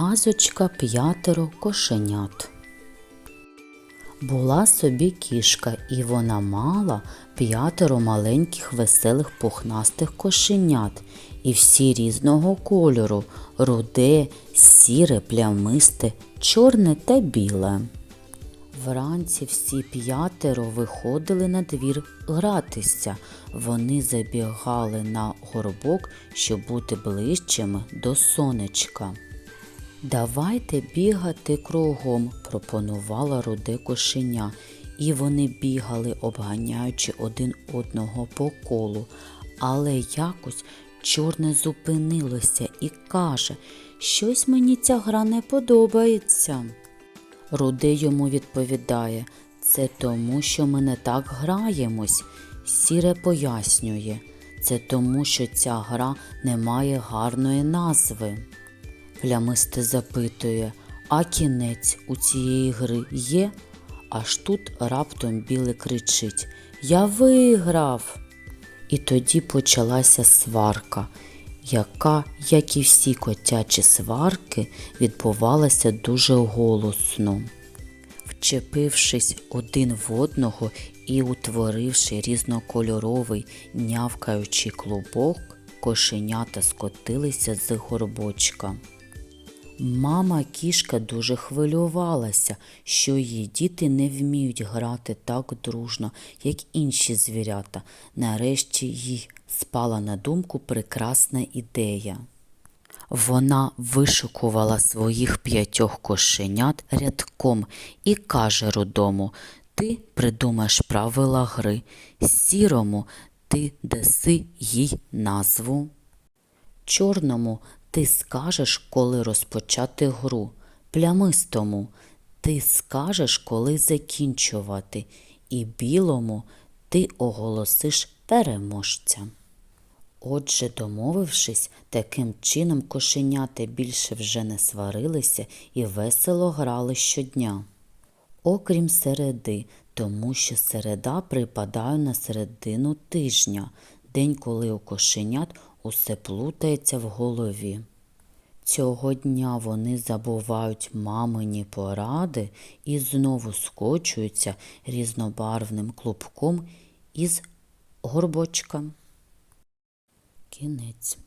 Казочка п'ятеро кошенят. Була собі кішка, і вона мала п'ятеро маленьких веселих пухнастих кошенят, і всі різного кольору руде, сіре, плямисте, чорне та біле. Вранці всі п'ятеро виходили на двір гратися. Вони забігали на горбок, щоб бути ближчими до сонечка. Давайте бігати кругом, пропонувала руде кошеня, і вони бігали, обганяючи один одного по колу. Але якось чорне зупинилося і каже, щось мені ця гра не подобається. Руде йому відповідає, це тому, що ми не так граємось. Сіре пояснює, це тому, що ця гра не має гарної назви. Плямисте запитує, а кінець у цієї гри є? Аж тут раптом біле кричить Я виграв. І тоді почалася сварка, яка, як і всі котячі сварки, відбувалася дуже голосно. Вчепившись один в одного і утворивши різнокольоровий нявкаючий клубок, кошенята скотилися з горбочка. Мама кішка дуже хвилювалася, що її діти не вміють грати так дружно, як інші звірята. Нарешті їй спала на думку прекрасна ідея. Вона вишукувала своїх п'ятьох кошенят рядком і каже рудому Ти придумаєш правила гри, сірому ти даси їй назву. Чорному ти скажеш, коли розпочати гру, плямистому ти скажеш, коли закінчувати, і білому ти оголосиш переможця. Отже, домовившись, таким чином кошенята більше вже не сварилися і весело грали щодня. Окрім середи, тому що середа припадає на середину тижня, день, коли у кошенят усе плутається в голові. Цього дня вони забувають мамині поради і знову скочуються різнобарвним клубком із горбочка. Кінець.